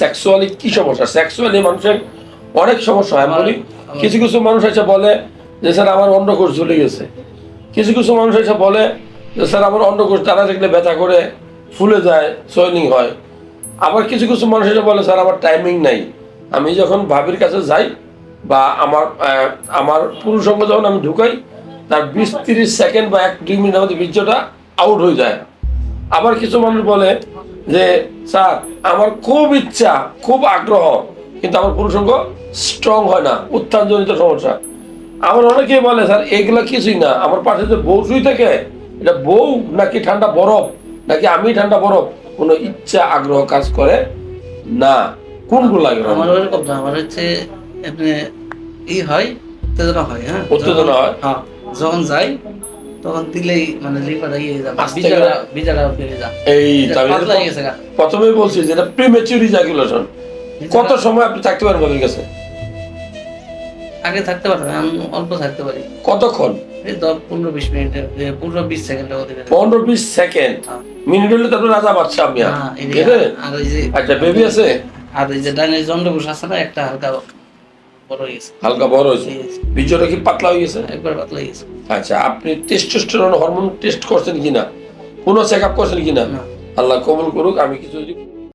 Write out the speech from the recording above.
Sexually কি সমস্যা? Sexually মানুষের অনেক সমস্যা হয় বলি। কিছু কিছু মানুষ এসে বলে যে স্যার আমার অন্ডকোষ ঝুলে গেছে। কিছু কিছু মানুষ এসে বলে যে স্যার আমার অন্ডকোষ ব্যথা করে ফুলে যায় সোয়েলিং হয়। আবার কিছু কিছু মানুষ এসে বলে স্যার আমার টাইমিং নাই। আমি যখন ভাবির কাছে যাই বা আমার আমার পুরুষঙ্গ যখন আমি ঢুকাই তার বিশ তিরিশ সেকেন্ড বা এক দুই মিনিটের মধ্যে বীর্যটা আউট হয়ে যায়। আবার কিছু মানুষ বলে যে স্যার আমার খুব ইচ্ছা খুব আগ্রহ কিন্তু আমার পুরুষঙ্গ স্ট্রং হয় না উত্থানজনিত সমস্যা আমার অনেকেই বলে স্যার এগুলো কিছুই না আমার পাশে যে বউ শুই থাকে এটা বউ নাকি ঠান্ডা বরফ নাকি আমি ঠান্ডা বরফ কোনো ইচ্ছা আগ্রহ কাজ করে না কোনগুলো লাগে না? আমার ওরকম না আমার হচ্ছে এমনি ই হয় উত্তেজনা হয় হ্যাঁ উত্তেজনা হয়? হ্যাঁ যখন যাই তখন দিলেই মানে লিভারটা ইয়ে যায় আস্তে বিজারা বিজারা বেড়ে যায় এই। প্রথমেই বলছি যেটা প্রিমেচুর ইজাকুলেশন কত সময় আপনি থাকতে পারেন ভাবির কাছে আগে থাকতে পারতাম আমি অল্প থাকতে পারি। কতক্ষণ? দশ পনেরো বিশ মিনিটের এ, পনেরো বিশ হয়। পনেরো বিশ সেকেন্ড। মিনিট হলে তারপরে রাজা বাচ্চা আমি আর। হ্যাঁ, যে আচ্ছা বেবি আছে? আর এই যে ডাইনের জন্ডবুস আছে না একটা হালকা বড় হয়ে গেছে। হালকা বড় হয়েছে। বীজটা কি পাতলা হয়ে গেছে? একবার পাতলা হয়ে গেছে। আচ্ছা আপনি টেস্টোস্টেরন হরমোন টেস্ট করছেন কিনা কোনো চেক আপ করছেন কিনা না। আল্লাহ কবুল করুক আমি কিছু যদি